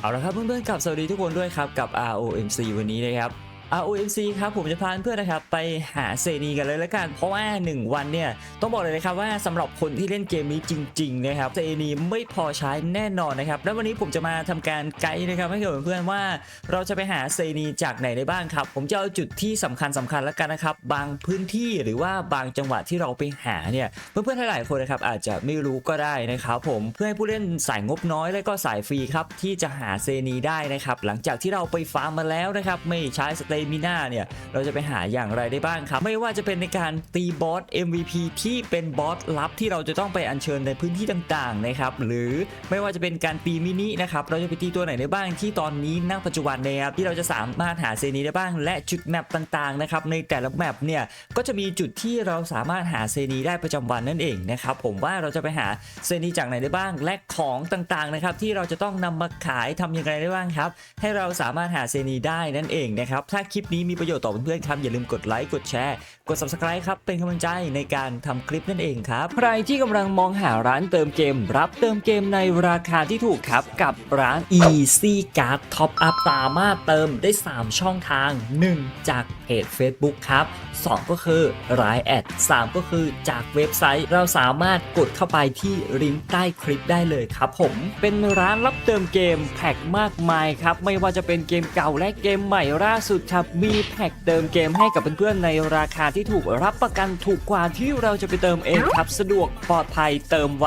เอาละครับเพื่อนๆกับสวัสดีทุกคนด้วยครับกับ ROMC วันนี้นะครับ ROMC ครับผมจะพาเพื่อนนะครับไปหาเซนีกันเลยละกัน เพราะว่า 1 วันเนี่ยต้องบอกเลยนะครับว่าสำหรับคนที่เล่นเกมนี้จริงๆนะครับเซนีไม่พอใช้แน่นอนนะครับแล้ววันนี้ผมจะมาทำการไกด์นะครับให้กับเพื่อนๆว่า เราจะไปหาเซนีจากไหนได้บ้างครับ ผมจะเอาจุดที่สำคัญสำคัญแล้วกันนะครับบางพื้นที่หรือว่าบางจังหวัดที่เราไปหาเนี่ยเพื่อนๆหลายๆคนนะครับอาจจะไม่รู้ก็ได้นะครับผมเพื่อให้ผู้เล่นสายงบน้อยและก็สายฟรีครับที่จะหาเซนีได้นะครับหลังจากที่เราไปฟาร์มมาแล้วนะครับไม่ใช้สเตมิน่าเนี่ย เราจะไปหาอย่างไรได้บ้างครับ ไม่ว่าจะเป็นในการตีบอส MVP ที่เป็นบอสลับที่เราจะต้องไปอัญเชิญในพื้นที่ต่างๆนะครับหรือไม่ว่าจะเป็นการตีมินินะครับเราจะไปตีตัวไหนได้บ้างที่ตอนนี้ณปัจจุบันนะครับที่เราจะสามารถหาเซนีได้บ้าง และจุดแมปต่างๆนะครับในแต่ละแมปเนี่ยก็จะมีจุดที่เราสามารถหาเซนีได้ประจำวันนั่นเองนะครับผมว่าเราจะไปหาเซนีจากไหนได้บ้าง และของต่างๆนะครับที่เราจะต้องนำมาขายทำยังไงได้บ้างครับ ให้เราสามารถหาเซนีได้นั่นเองนะครับถ้าคลิปนี้มีประโยชน์ต่อเพื่อนๆครับ อย่าลืมกดไลค์ กดแชร์ กด subscribe ครับ เป็นกำลังใจในการทำคลิปนั่นเองครับ ใครที่กำลังมองหาร้านเติมเกม รับเติมเกมในราคาที่ถูกครับ กับร้าน Easy Card Top Up สามารถเติมได้ 3 ช่องทาง 1 จากเพจ Facebook ครับ 2 ก็คือรายแอด 3 ก็คือจากเว็บไซต์ เราสามารถกดเข้าไปที่ลิงก์ใต้คลิปได้เลยครับผม เป็นร้านรับเติมเกมแพ็กมากมายครับ ไม่ว่าจะเป็นเกมเก่าและเกมใหม่ล่าสุดครับมีแพ็กเติมเกมให้กับเพื่อนๆในราคาที่ถูกรับประกันถูกกว่าที่เราจะไปเติมเองครับ สะดวกปลอดภัยเติมไว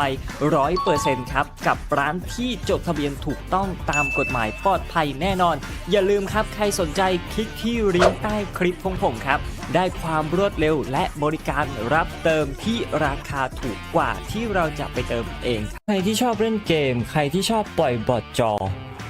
ร้อยเปอร์เซ็นต์ครับ กับร้านที่จดทะเบียนถูกต้องตามกฎหมายปลอดภัยแน่นอน อย่าลืมครับใครสนใจคลิกที่ลิงก์ใต้คลิปของผมครับ ได้ความรวดเร็วและบริการรับเติมที่ราคาถูกกว่าที่เราจะไปเติมเอง ใครที่ชอบเล่นเกม ใครที่ชอบปล่อยบอทจอ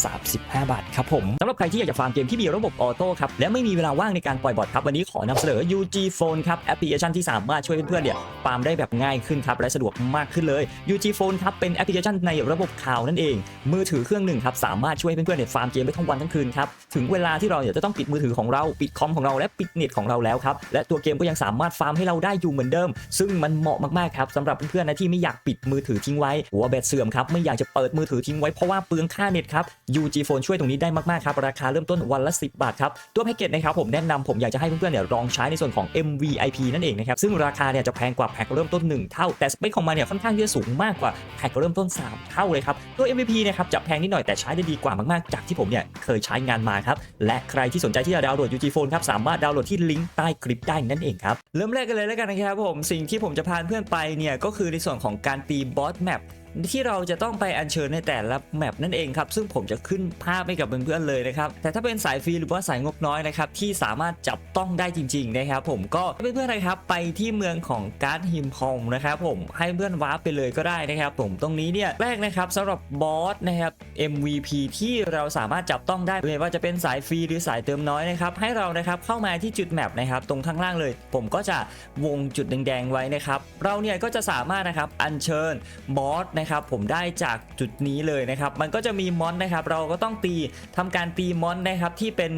35 บาทครับผมสำหรับใครที่อยากจะฟาร์มเกมที่มีระบบออโต้ครับและไม่มีเวลาว่างในการปล่อยบอทครับวันนี้ขอนำเสนอ UG Phone ครับแอปพลิเคชันที่สามารถช่วยเพื่อนๆเนี่ยฟาร์มได้แบบง่ายขึ้นครับและสะดวกมากขึ้นเลย UG Phone ครับเป็นแอปพลิเคชันในระบบข่าวนั่นเอง มือถือเครื่องหนึ่งครับสามารถช่วยเพื่อนๆเนี่ยฟาร์มเกมได้ทั้งวันทั้งคืนครับถึงเวลาที่เราเนี่ยจะต้องปิดมือถือของเราปิดคอมของเราและปิดเน็ตของเราแล้วครับและตัวเกมก็ยังสามารถฟาร์มให้เราได้อยู่เหมือนเดิม ซึ่งมันเหมาะมากๆครับสำหรับเพื่อนๆนะที่ไม่อยากปิดมือถือทิ้งไว้หัวแบตเสื่อมครับไม่อยากจะเปิดมือถือทิ้งไว้เพราะว่าเปลืองค่าเน็ตครับ UG Phone ช่วยตรงนี้ได้มากๆครับ ราคาเริ่มต้นวันละ 10 บาทครับ ตัวแพ็กเกจนะครับผมแนะนำผมอยากจะให้เพื่อนๆเนี่ยลองใช้ในส่วนของ MVIP นั่นเองนะครับ ซึ่งราคาเนี่ยจะแพงกว่าแพ็กเริ่มต้น 1 เท่า แต่สเปคของมันเนี่ยค่อนข้างที่จะสูงมากกว่าแพ็กเริ่มต้น 3 เท่าเลยครับ ตัว MVP นะครับจะแพงนิดหน่อยแต่ใช้ได้ดีกว่ามากๆ จากที่ผมเนี่ยเคยใช้งานมาครับ และใครที่สนใจที่จะดาวน์โหลด UG Phone ครับสามารถดาวน์โหลดที่ลิงก์ใต้คลิปได้นั่นเองครับ เริ่มแรกกันเลยแล้วกันนะครับผม สิ่งที่ผมจะพาเพื่อนไปเนี่ยก็คือในส่วนของการตีบอสแมป ที่เราจะต้องไปอัญเชิญในแต่ละแมปนั่นเองครับ ซึ่งผมจะขึ้นภาพให้กับเพื่อนๆเลยนะครับ แต่ถ้าเป็นสายฟรีหรือว่าสายงบน้อยนะครับ ที่สามารถจับต้องได้จริงๆนะครับผมก็เพื่อนๆนะครับไปที่เมืองของการ์ดฮิมพองนะครับผมให้เพื่อนวาร์ปไปเลยก็ได้นะครับผมตรงนี้เนี่ยแรกนะครับสำหรับบอสนะครับ MVP ที่เราสามารถจับต้องได้ไม่ว่าจะเป็นสายฟรีหรือสายเติมน้อยนะครับให้เรานะครับเข้ามาที่จุดแมปนะครับตรงข้างล่างเลย ผมก็จะวงจุดแดงๆไว้นะครับเราเนี่ยก็จะสามารถนะครับอัญเชิญบอสนะครับ ผมได้จากจุดนี้เลยนะครับ มันก็จะมีมอนนะครับ เราก็ต้องตีทำการตีมอนนะครับที่เป็น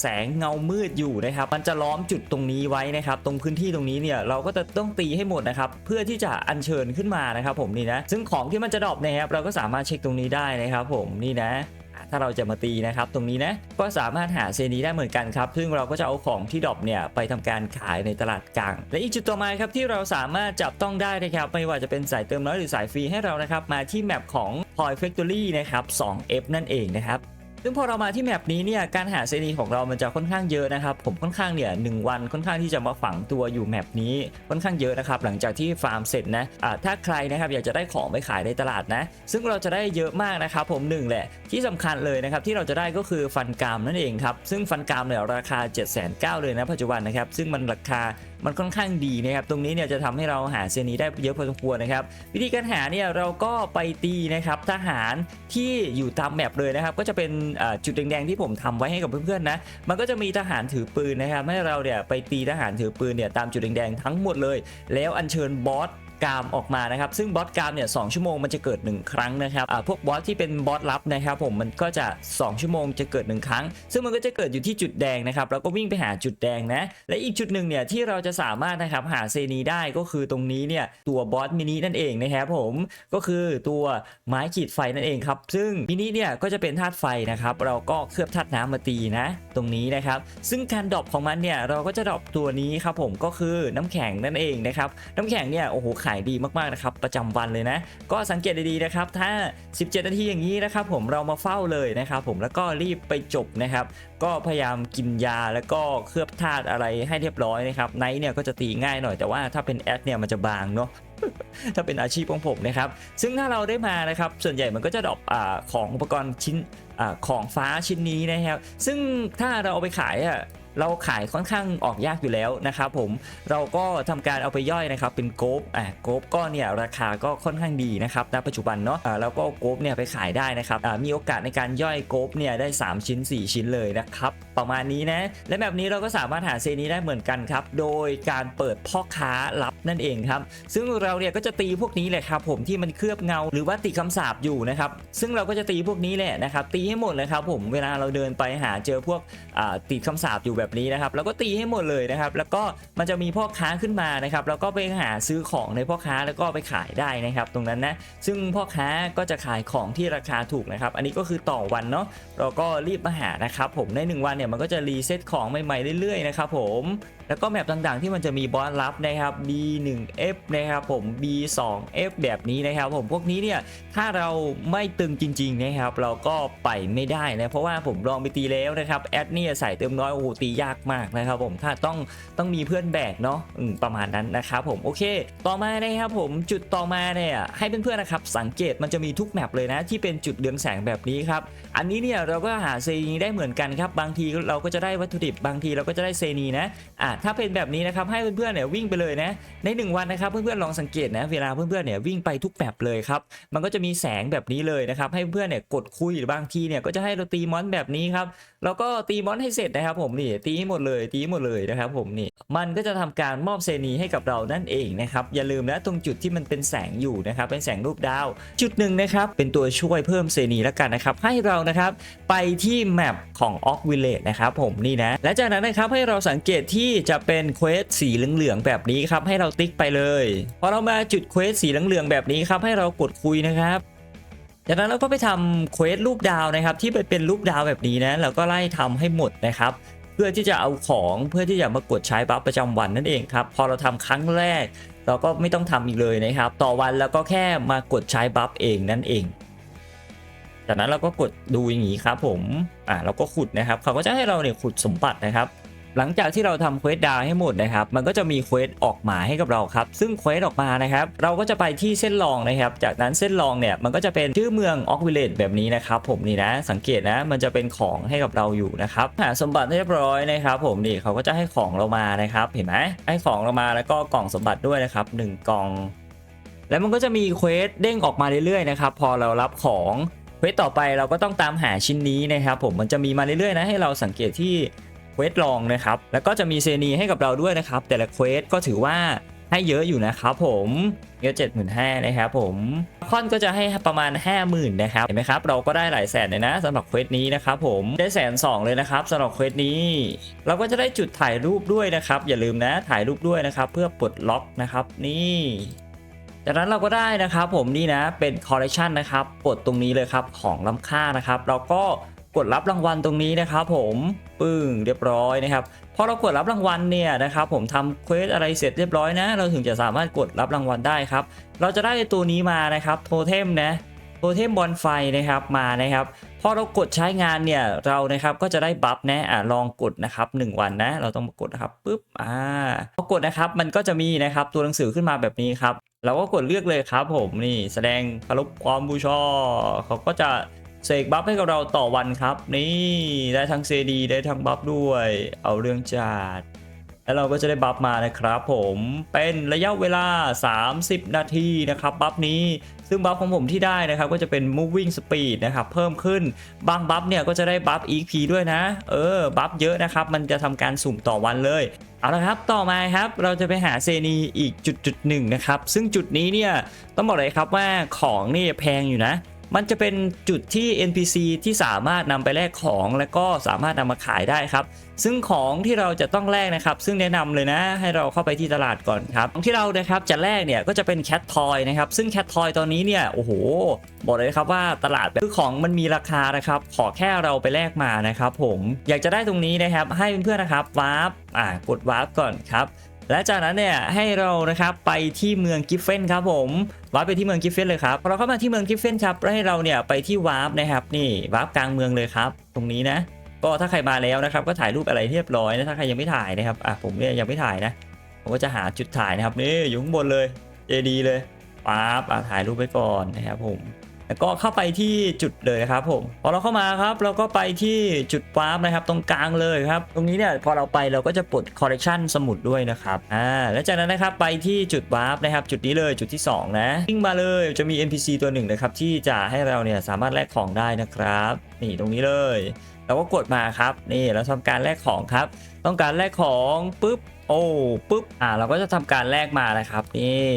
แสงเงามืดอยู่นะครับ มันจะล้อมจุดตรงนี้ไว้นะครับ ตรงพื้นที่ตรงนี้เนี่ยเราก็จะต้องตีให้หมดนะครับ เพื่อที่จะอัญเชิญขึ้นมานะครับ ผมนี่นะ ซึ่งของที่มันจะดรอปนะครับ เราก็สามารถเช็คตรงนี้ได้นะครับ ผมนี่นะ ถ้าเราจะมาตีนะครับตรงนี้นะก็สามารถหาเซนีได้เหมือนกันครับซึ่งเราก็จะเอาของที่ดรอปเนี่ยไปทำการขายในตลาดกลาง และอีกจุดต่อมาครับที่เราสามารถจับต้องได้นะครับไม่ว่าจะเป็นสายเติมน้อยหรือสายฟรีให้เรานะครับมาที่แมปของ Point Factory นะครับ 2F นั่นเองนะครับ ซึ่งพอเรามาที่แมปนี้เนี่ยการหาเซนีของเรามันจะค่อนข้างเยอะนะครับผมค่อนข้างเนี่ยหนึ่งวันค่อนข้างที่จะมาฝังตัวอยู่แมปนี้ค่อนข้างเยอะนะครับหลังจากที่ฟาร์มเสร็จนะอ่าถ้าใครนะครับอยากจะได้ของไปขายในตลาดนะ ซึ่งเราจะได้เยอะมากนะครับผมหนึ่งแหละที่สำคัญเลยนะครับที่เราจะได้ก็คือฟันกามนั่นเองครับซึ่งฟันกามเนี่ยราคา 7 9 0 0 0เลยนะปัจจุบันนะครับซึ่งมันราคามันค่อนข้างดีนะครับตรงนี้เนี่ยจะทำให้เราหาเซนีได้เยอะพอสมควรนะครับ วิธีการหาเนี่ยเราก็ไปตีนะครับทหารที่อยู่ตามแมปเลยนะครับ ก็จะเป็นจุดแดงๆที่ผมทำไว้ให้กับเพื่อนๆนะมันก็จะมีทหารถือปืนนะครับให้เราเนี่ยไปตีทหารถือปืนเนี่ยตามจุดแดงๆทั้งหมดเลย แล้วอัญเชิญบอส กามออกมานะครับ ซึ่งบอสกามเนี่ยสชั่วโมงมันจะเกิด 1 ครั้งนะครับพวกบอสที่เป็นบอสลับนะครับผมมันก็จะ 2 ชั่วโมงจะเกิด 1 ครั้ง ซึ่งมันก็จะเกิดอยู่ที่จุดแดงนะครับแล้วก็วิ่งไปหาจุดแดงนะและอีกจุดหนึ่งเนี่ยที่เราจะสามารถนะครับหาเซนีได้ก็คือตรงนี้เนี่ยตัวบอสมินินั่นเองนะครับผมก็คือตัวไม้ขีดไฟนั่นเองครับซึ่งมินิเนี่ยก็จะเป็นธาตุไฟนะครับเราก็เคลือบธาตุน้ำมาตีนะตรงนี้นะครับซึ่งการดรอปของมันเนี่ยเราก็จะดรอปตัวนี้ครับผมก็คือน้ำแข็งนั่นเองนะครับน้ำแข็งเนี่ยโอ้โหขายดีมากๆนะครับประจำวันเลยนะ ก็สังเกตดีๆนะครับถ้า 17 นาทีอย่างนี้นะครับผมเรามาเฝ้าเลยนะครับผมแล้วก็รีบไปจบนะครับก็พยายามกินยาแล้วก็เคลือบธาตุอะไรให้เรียบร้อยนะครับไนท์เนี่ยก็จะตีง่ายหน่อยแต่ว่าถ้าเป็นแอดเนี่ยมันจะบางเนาะถ้าเป็นอาชีพของผมนะครับ ซึ่งถ้าเราได้มานะครับ ส่วนใหญ่มันก็จะดรอปของอุปกรณ์ชิ้นอของฟ้าชิ้นนี้นะครับ ซึ่งถ้าเราเอาไปขายอะ เราขายค่อนข้างออกยากอยู่แล้วนะครับผมเราก็ทำการเอาไปย่อยนะครับเป็นโกบอ่าโกบก็เนี่ยราคาก็ค่อนข้างดีนะครับณปัจจุบันเนาะอ่าแล้วก็โกบเนี่ยไปขายได้นะครับอ่ามีโอกาสในการย่อยโกบเนี่ยได้ 3 ชิ้น 4 ชิ้นเลยนะครับประมาณนี้นะและแบบนี้เราก็สามารถหาเซนี้ได้เหมือนกันครับโดยการเปิดพ่อค้าลับนั่นเองครับซึ่งเราเนี่ยก็จะตีพวกนี้แหละครับผมที่มันเคลือบเงาหรือว่าติดคำสาปอยู่นะครับซึ่งเราก็จะตีพวกนี้แหละนะครับตีให้หมดเลยครับผมเวลาเราเดินไปหาเจอพวกอ่าติดคำสาปอยู่แบบนี้นะครับเราก็ตีให้หมดเลยนะครับ แล้วก็มันจะมีพ่อค้าขึ้นมานะครับแล้วก็ไปหาซื้อของในพ่อค้าแล้วก็ไปขายได้นะครับ ตรงนั้นนะซึ่งพ่อค้าก็จะขายของที่ราคาถูกนะครับ อันนี้ก็คือต่อวันเนาะเราก็รีบมาหานะครับ ผมใน 1 วันเนี่ยมันก็จะรีเซ็ตของใหม่ๆเรื่อยๆนะครับผมแล้วก็แมปต่างๆ ที่มันจะมีบอสลับนะครับ B1F นะครับผม B2F แบบนี้นะครับ ผมพวกนี้เนี่ยถ้าเราไม่ตึงจริงๆนะครับ เราก็ไปไม่ได้นะเพราะว่าผมลองไปตีแล้วนะครับแอดเนี่ยใส่เติมน้อยโอ้โหตียากมากนะครับ ผมถ้าต้องต้องมีเพื่อนแบกเนาะประมาณนั้นนะครับผมโอเค ต่อมานะครับผมจุดต่อมาเนี่ยให้เพื่อนๆนะครับสังเกตมันจะมีทุกแมปเลยนะที่เป็นจุดเรืองแสงแบบนี้ครับอันนี้เนี่ยเราก็หาเซนีได้เหมือนกันครับบางทีเราก็จะได้วัตถุดิบบางทีเราก็จะได้เซนีนะอะถ้าเป็นแบบนี้นะครับให้เพื่อนๆเนี่ยวิ่งไปเลยนะใน 1 วันนะครับเพื่อนๆลองสังเกตนะเวลาเพื่อนๆเนี่ยวิ่งไปทุกแบบเลยครับมันก็จะมีแสงแบบนี้เลยนะครับให้เพื่อนๆเนี่ยกดคุยหรือบางทีเนี่ยก็จะให้เราตีมอนแบบนี้ครับแล้วก็ตีมอนให้เสร็จนะครับ ผมนี่ตีให้หมดเลยตีให้หมดเลยนะครับ ผมนี่มันก็จะทำการมอบเซนีให้กับเรานั่นเองนะครับอย่าลืมนะตรงจุดที่มันเป็นแสงอยู่นะครับเป็นแสงรูปดาว จุดหนึ่งนะครับเป็นตัวช่วยเพิ่มเซนีแล้วกันนะครับให้เรานะครับไปที่แมปของ o c Village นะครับผมนี่นะและจากนั้นนะครับให้เราสังเกตที่จะเป็นเควสสีเหลืองๆแบบนี้ครับให้เราติ๊กไปเลยพอเรามาจุดเควสสีเหลืองๆแบบนี้ครับให้เรากดคุยนะครับจากนั้นเราก็ไปทำเควสรูปดาวนะครับ ที่เป็นรูปดาวแบบนี้นะเราก็ไล่ทำให้หมดนะครับ เพื่อที่จะเอาของเพื่อที่จะมากดใช้บัฟประจำวันนั่นเองครับพอเราทำครั้งแรก เราก็ไม่ต้องทำอีกเลยนะครับ ต่อวันแล้วก็แค่มากดใช้บัฟเองนั่นเอง จากนั้นเราก็กดดูอย่างนี้ครับผมอ่าเราก็ขุดนะครับ เขาก็จะให้เราเนี่ยขุดสมบัตินะครับ หลังจากที่เราทำเควสดาวให้หมดนะครับมันก็จะมีเควสออกมาให้กับเราครับซึ่งเควสออกมานะครับเราก็จะไปที่เส้นรองนะครับจากนั้นเส้นรองเนี่ยมันก็จะเป็นชื่อเมืองออกวิลเลจแบบนี้นะครับผมนี่นะสังเกตนะมันจะเป็นของให้กับเราอยู่นะครับหาสมบัติเรียบร้อยนะครับผมนี่เขาก็จะให้ของเรามานะครับเห็นไหมให้ของเรามาแล้วก็กล่องสมบัติด้วยนะครับหนึ่งกล่อง แล้วมันก็จะมีเควสเด้งออกมาเรื่อยๆนะครับพอเรารับของเควสต่อไปเราก็ต้องตามหาชิ้นนี้นะครับผมมันจะมีมาเรื่อยๆนะให้เราสังเกตที่ เควสลองนะครับ แล้วก็จะมีเซนีให้กับเราด้วยนะครับ แต่ละเควสก็ถือว่าให้เยอะอยู่นะครับผมเยอะเจ็ดหมื่นห้านะครับผมคอนก็จะให้ประมาณ 5 0,000นะครับเห็นไหมครับเราก็ได้หลายแสนเลยนะสำหรับเควสนี้นะครับผมได้แสนสองเลยนะครับสำหรับเควสนี้ เราก็จะได้จุดถ่ายรูปด้วยนะครับ อย่าลืมนะถ่ายรูปด้วยนะครับ เพื่อปลดล็อกนะครับนี่จากนั้นเราก็ได้นะครับผมนี่นะเป็นคอลเลคชันนะครับกดตรงนี้เลยครับของล้ำค่านะครับ เราก็ กดรับรางวัลตรงนี้นะครับผมปึ้งเรียบร้อยนะครับพอเรากดรับรางวัลเนี่ยนะครับผมทำเควสอะไรเสร็จเรียบร้อยนะ เราถึงจะสามารถกดรับรางวัลได้ครับ เราจะได้ตัวนี้มานะครับโทเทมนะโทเทมบอลไฟนะครับมานะครับพอเรากดใช้งานเนี่ยเรานะครับก็จะได้บัฟนะอะลองกดนะครับ 1 วันนะ เราต้องมากดนะครับปุ๊บอ่าพอกดนะครับมันก็จะมีนะครับตัวหนังสือขึ้นมาแบบนี้ครับเราก็กดเลือกเลยครับผมนี่แสดงคารพความบูชาเขาก็จะ เสกบัฟให้กับเราต่อวันครับ นี่ได้ทั้งเซดีได้ทั้งบัฟด้วย เอาเรื่องจัดแล้วเราก็จะได้บัฟมานะครับผมเป็นระยะเวลา 30 นาทีนะครับบัฟนี้ซึ่งบัฟของผมที่ได้นะครับก็จะเป็น moving speed นะครับเพิ่มขึ้นบางบัฟเนี่ยก็จะได้บัฟ EP ด้วยนะ เออบัฟเยอะนะครับ มันจะทำการสุ่มต่อวันเลยเอาละครับต่อมาครับเราจะไปหาเซนีอีกจุดจุดหนึ่งนะครับซึ่งจุดนี้เนี่ยต้องบอกเลยครับว่าของนี่แพงอยู่นะ มันจะเป็นจุดที่ NPC ที่สามารถนำไปแลกของและก็สามารถนำมาขายได้ครับ ซึ่งของที่เราจะต้องแลกนะครับ ซึ่งแนะนำเลยนะ ให้เราเข้าไปที่ตลาดก่อนครับของที่เรานะครับจะแลกเนี่ยก็จะเป็นแคททอยนะครับ ซึ่งแคททอยตอนนี้เนี่ยโอ้โหบอกเลยครับว่าตลาดคือของมันมีราคานะครับ ขอแค่เราไปแลกมานะครับ ผมอยากจะได้ตรงนี้นะครับ ให้เพื่อนๆนะครับวาร์ปอ่ากดวาร์ปก่อนครับ และจากนั้นเนี่ยให้เรานะครับไปที่เมืองกิฟเฟนครับผมวาร์ปไปที่เมืองกิฟเฟนเลยครับพอเราเข้ามาที่เมืองกิฟเฟนครับแล้วให้เราเนี่ยไปที่วาร์ปนะครับนี่วาร์ปกลางเมืองเลยครับ ตรงนี้นะ ก็ถ้าใครมาแล้วนะครับ ก็ถ่ายรูปอะไรเรียบร้อยนะถ้าใครยังไม่ถ่ายนะครับอะผมเนี่ยยังไม่ถ่ายนะผมก็จะหาจุดถ่ายนะครับนี่อยู่ข้างบนเลยเจดีเลยปั๊บอะถ่ายรูปไว้ก่อนนะครับผม แล้วก็เข้าไปที่จุดเลยครับผมพอเราเข้ามาครับเราก็ไปที่จุดวาร์ปนะครับตรงกลางเลยครับ ตรงนี้เนี่ยพอเราไปเราก็จะปลดคอร์เรคชันสมุดด้วยนะครับอ่าแล้วจากนั้นนะครับไปที่จุดวาร์ปนะครับจุดนี้เลยจุดที่ 2 นะวิ่งมาเลยจะมี NPC ตัวหนึ่งนะครับที่จะให้เราเนี่ยสามารถแลกของได้นะครับ นี่ตรงนี้เลยเราก็กดมาครับนี่เราทำการแลกของครับ ต้องการแลกของปุ๊บโอ้ปุ๊บอ่าเราก็จะทำการแลกมานะครับนี่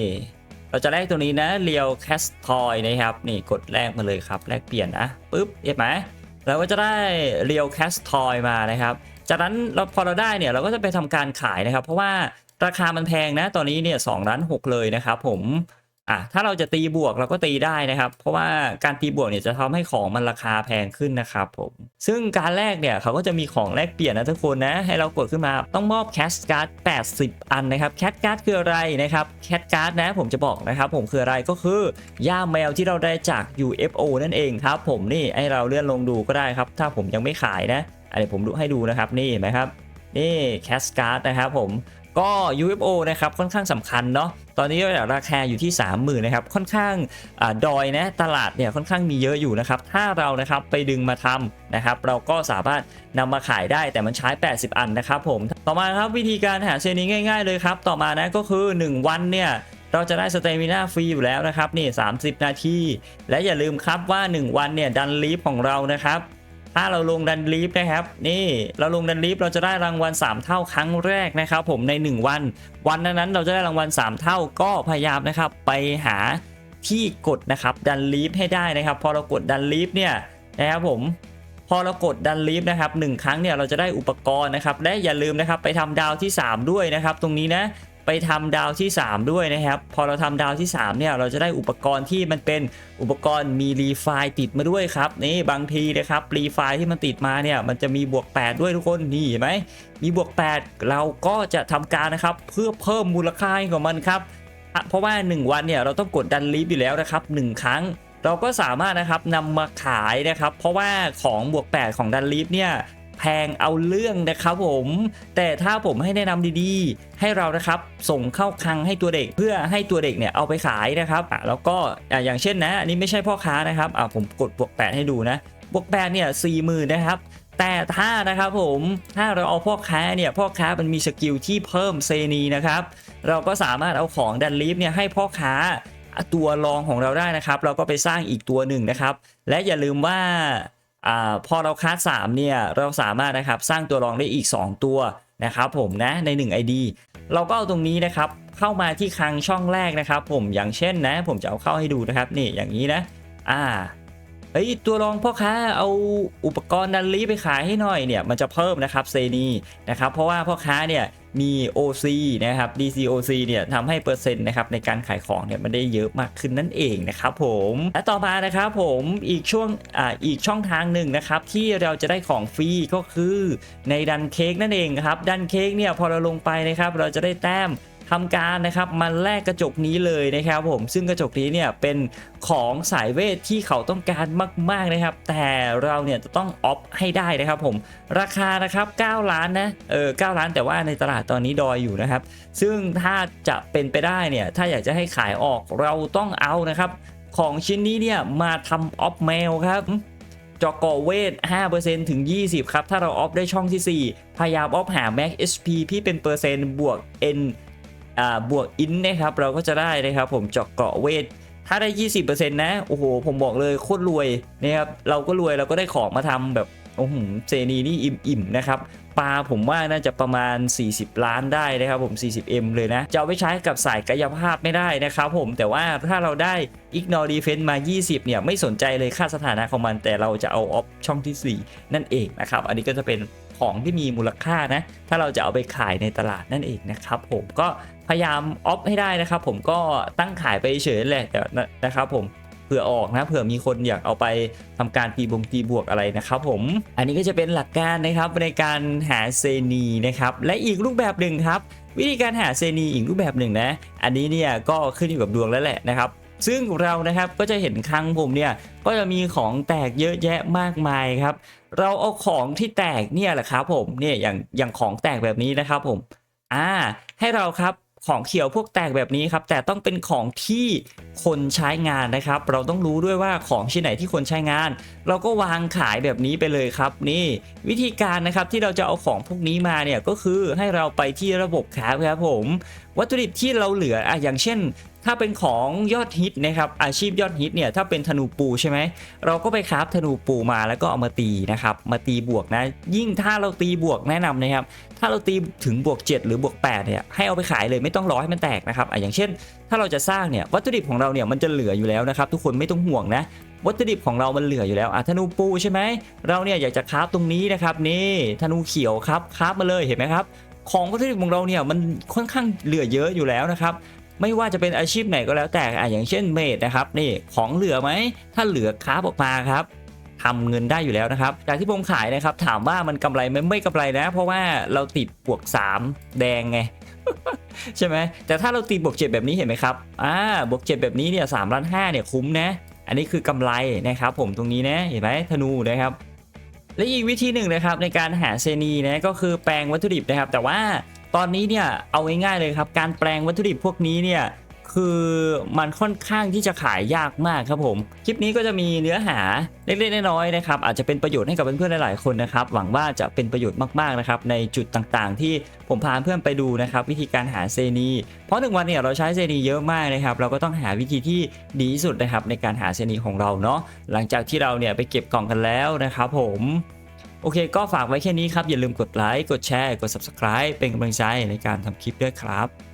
เราจะแลกตัวนี้นะเรียวแคสทอยนะครับนี่กดแลกมาเลยครับแลกเปลี่ยนนะปุ๊บเห็นไหมเราก็จะได้เรียวแคสทอยมานะครับ จากนั้นเราพอเราได้เนี่ยเราก็จะไปทำการขายนะครับ เพราะว่าราคามันแพงนะตอนนี้เนี่ยสองล้านหกเลยนะครับผม อะถ้าเราจะตีบวกเราก็ตีได้นะครับ เพราะว่าการตีบวกเนี่ยจะทำให้ของมันราคาแพงขึ้นนะครับผมซึ่งการแลกเนี่ยเขาก็จะมีของแลกเปลี่ยนนะทุกคนนะให้เรากดขึ้นมาต้องมอบแคสการ์ด80 อันนะครับแคสการ์ดคืออะไรนะครับแคสการ์ดนะผมจะบอกนะครับผมคืออะไรก็คือย่าแมวที่เราได้จาก UFO นั่นเองครับผมนี่ให้เราเลื่อนลงดูก็ได้ครับ ถ้าผมยังไม่ขายนะอันนี้ผมดูให้ดูนะครับนี่เห็นไหมครับนี่แคสการ์ดนะครับผม ก็ UFO นะครับค่อนข้างสำคัญเนาะตอนนี้ราคาอยู่ที่ 30,000นะครับค่อนข้างอดอยนะตลาดเนี่ยค่อนข้างมีเยอะอยู่นะครับถ้าเรานะครับไปดึงมาทำนะครับเราก็สามารถนำมาขายได้แต่มันใช้ 80 อันนะครับผมต่อมาครับวิธีการหาเซนนี้ง่าย ๆ เลยครับต่อมานะก็คือ 1 วันเนี่ยเราจะได้สเตมิน่าฟรีอยู่แล้วนะครับนี่ 30 นาที และอย่าลืมครับว่า 1 วันเนี่ยดันลีฟของเรานะครับ ถ้าเราลงดันลีฟนะครับ นี่เราลงดันลีฟเราจะได้รางวัล 3 เท่าครั้งแรกนะครับ ผมใน 1 วัน วันนั้นเราจะได้รางวัล 3 เท่าก็พยายามนะครับ ไปหาที่กดนะครับดันลีฟให้ได้นะครับ พอเรากดดันลีฟเนี่ยนะครับผมพอเรากดดันลีฟนะครับหนึ่งครั้งเนี่ยเราจะได้อุปกรณ์นะครับและอย่าลืมนะครับไปทำดาวที่ 3 ด้วยนะครับ ตรงนี้นะ ไปทำดาวที่ 3 ด้วยนะครับ พอเราทำดาวที่3เนี่ยเราจะได้อุปกรณ์ที่มันเป็นอุปกรณ์มีรีไฟติดมาด้วยครับนี่บางทีนะครับรีไฟที่มันติดมาเนี่ยมันจะมีบวก 8 ด้วยทุกคนนี่เห็นไหมมีบวก 8 เราก็จะทำการนะครับเพื่อเพิ่มมูลค่าให้ของมันครับเพราะว่า 1 วันเนี่ยเราต้องกดดันลีฟอยู่แล้วนะครับ1ครั้งเราก็สามารถนะครับนำมาขายนะครับ เพราะว่าของบวก 8 ของดันลีฟเนี่ย แพงเอาเรื่องนะครับผม แต่ถ้าผมให้แนะนำดีๆ ให้เรานะครับส่งเข้าคลังให้ตัวเด็ก เพื่อให้ตัวเด็กเนี่ยเอาไปขายนะครับแล้วก็อย่างเช่นนะอันนี้ไม่ใช่พ่อค้านะครับผมกดบวก8ให้ดูนะบวก8เนี่ยสี่หมื่นนะครับแต่ถ้านะครับผมถ้าเราเอาพ่อค้าเนี่ยพ่อค้ามันมีสกิลที่เพิ่มเซนีนะครับ เราก็สามารถเอาของดันลีฟเนี่ยให้พ่อค้าตัวรองของเราได้นะครับ เราก็ไปสร้างอีกตัวหนึ่งนะครับ และอย่าลืมว่า อพอเราคัส3เนี่ยเราสามารถนะครับสร้างตัวรองได้อีก 2 ตัวนะครับผมนะใน 1 ID เราก็เอาตรงนี้นะครับเข้ามาที่คลังช่องแรกนะครับ ผมอย่างเช่นนะ ผมจะเอาเข้าให้ดูนะครับนี่อย่างนี้นะอ่าเฮ้ยตัวรองพ่อค้าเอาอุปกรณ์ดันลีไปขายให้หน่อยเนี่ยมันจะเพิ่มนะครับเซนีนะครับเพราะว่าพ่อค้าเนี่ย มี OC นะครับ DCOC เนี่ยทำให้เปอร์เซ็นต์นะครับในการขายของเนี่ยมันได้เยอะมากขึ้นนั่นเองนะครับผมและต่อมานะครับผมอีกช่วงอ่าอีกช่องทางหนึ่งนะครับที่เราจะได้ของฟรีก็คือในดันเค้กนั่นเองครับดันเค้กเนี่ยพอเราลงไปนะครับเราจะได้แต้ม ทำการนะครับมันแลกกระจกนี้เลยนะครับผมซึ่งกระจกนี้เนี่ยเป็นของสายเวทที่เขาต้องการมาก ๆนะครับ แต่เราเนี่ยจะต้องออฟให้ได้นะครับผมราคานะครับ 9 ล้านนะเออ9ล้านแต่ว่าในตลาดตอนนี้ดอยอยู่นะครับ ซึ่งถ้าจะเป็นไปได้เนี่ยถ้าอยากจะให้ขายออกเราต้องเอานะครับ ของชิ้นนี้เนี่ยมาทำออฟแมวครับจอกอเวท 5%ถึง 20 ครับ ถ้าเราออฟได้ช่องทีสี่4 พยายามออฟหา Max HP พี่เป็นเปอร์เซ็นต์บวก N อ่า บวกอินนะครับเราก็จะได้นะครับผมเจาะเกาะเวทถ้าได้ 20%นะโอ้โหผมบอกเลยโคตรรวยนะครับเราก็รวยเราก็ได้ของมาทำแบบโอ้โหเซนีนี่อิ่มๆนะครับปลาผมว่าน่าจะประมาณ 40 ล้านได้นะครับผม 40M เลยนะ จะเอาไปใช้กับสายกายภาพไม่ได้นะครับผมแต่ว่าถ้าเราได้ Ignore Defense มา 20 เนี่ย ไม่สนใจเลยค่าสถานะของมัน แต่เราจะเอาออฟช่องทีสี่4 นั่นเองนะครับ อันนี้ก็จะเป็นของที่มีมูลค่านะ ถ้าเราจะเอาไปขายในตลาดนั่นเองนะครับผมก็ พยายามออฟให้ได้นะครับ ผมก็ตั้งขายไปเฉยแหละแต่นะครับผมเผื่อออกนะเผื่อมีคนอยากเอาไปทำการตีบงตีบวกอะไรนะครับผมอันนี้ก็จะเป็นหลักการนะครับในการหาเซนีนะครับและอีกรูปแบบหนึ่งครับ วิธีการหาเซนีอีกรูปแบบหนึ่งนะ อันนี้เนี่ยก็ขึ้นอยู่กับดวงแล้วแหละนะครับ ซึ่งเรานะครับก็จะเห็นครั้งผมเนี่ยก็จะมีของแตกเยอะแยะมากมายครับ เราเอาของที่แตกเนี่ยแหละครับผมเนี่ยอย่างอย่างของแตกแบบนี้นะครับผมอ่าให้เราครับ ของเขียวพวกแตกแบบนี้ครับ แต่ต้องเป็นของที่คนใช้งานนะครับ เราต้องรู้ด้วยว่าของชิ้นไหนที่คนใช้งาน เราก็วางขายแบบนี้ไปเลยครับ นี่วิธีการนะครับที่เราจะเอาของพวกนี้มาเนี่ยก็คือให้เราไปที่ระบบคราครับผม วัตถุดิบที่เราเหลืออะอย่างเช่น ถ้าเป็นของยอดฮิตนะครับอาชีพยอดฮิตเนี่ยถ้าเป็นธนูปูใช่ไหมเราก็ไปคราฟธนูปูมาแล้วก็เอามาตีนะครับมาตีบวกนะ ยิ่งถ้าเราตีบวกแนะนำนะครับ ถ้าเราตีถึงบวก 7 หรือบวก8เนี่ยให้เอาไปขายเลยไม่ต้องรอให้มันแตกนะครับอะอย่างเช่น ถ้าเราจะสร้างเนี่ยวัตถุดิบของเราเนี่ยมันจะเหลืออยู่แล้วนะครับ ทุกคนไม่ต้องห่วงนะวัตถุดิบของเรามันเหลืออยู่แล้วอะธนูปูใช่ไหมเราเนี่ยอยากจะคราฟตรงนี้นะครับนี่ธนูเขียวครับคราฟมาเลยเห็นไหมครับ ของวัตถุดิบของเราเนี่ยมันค่อนข้างเหลือเยอะอยู่แล้วนะครับไม่ว่าจะเป็นอาชีพไหนก็แล้วแต่อะอย่างเช่นเมดนะครับนี่ของเหลือไหมถ้าเหลือคราออกมาครับทำเงินได้อยู่แล้วนะครับจากที่ผมขายนะครับถามว่ามันกำไรไหมไม่กำไรนะ เพราะว่าเราติดบวก 3 แดงไงใช่ไหมแต่ถ้าเราตีบวกเจ็ดแบบนี้เห็นไหมครับอ่าบวกเจ็ดแบบนี้เนี่ยสามล้านห้าเนี่ยคุ้มนะ อันนี้คือกำไรนะครับผมตรงนี้นะเห็นไหมธนูนะครับ และอีกวิธีหนึ่งนะครับในการหาเซนีนะก็คือแปลงวัตถุดิบนะครับ แต่ว่าตอนนี้เนี่ยเอาง่ายๆเลยครับการแปลงวัตถุดิบพวกนี้เนี่ย คือมันค่อนข้างที่จะขายยากมากครับผม คลิปนี้ก็จะมีเนื้อหาเล็กๆน้อยๆนะครับอาจจะเป็นประโยชน์ให้กับเพื่อนๆหลายๆคนนะครับหวังว่าจะเป็นประโยชน์มากๆนะครับในจุดต่างๆ ที่ผมพาเพื่อนไปดูนะครับวิธีการหาเซนีเพราะหนึ่งวันเนี่ยเราใช้เซนีเยอะมากนะครับเราก็ต้องหาวิธีที่ดีที่สุดนะครับในการหาเซนีของเราเนาะหลังจากที่เราเนี่ยไปเก็บกล่องกันแล้วนะครับผมโอเค ก็ฝากไว้แค่นี้ครับ อย่าลืมกดไลค์ กดแชร์ กด subscribe เป็นกำลังใจในการทำคลิปด้วยครับ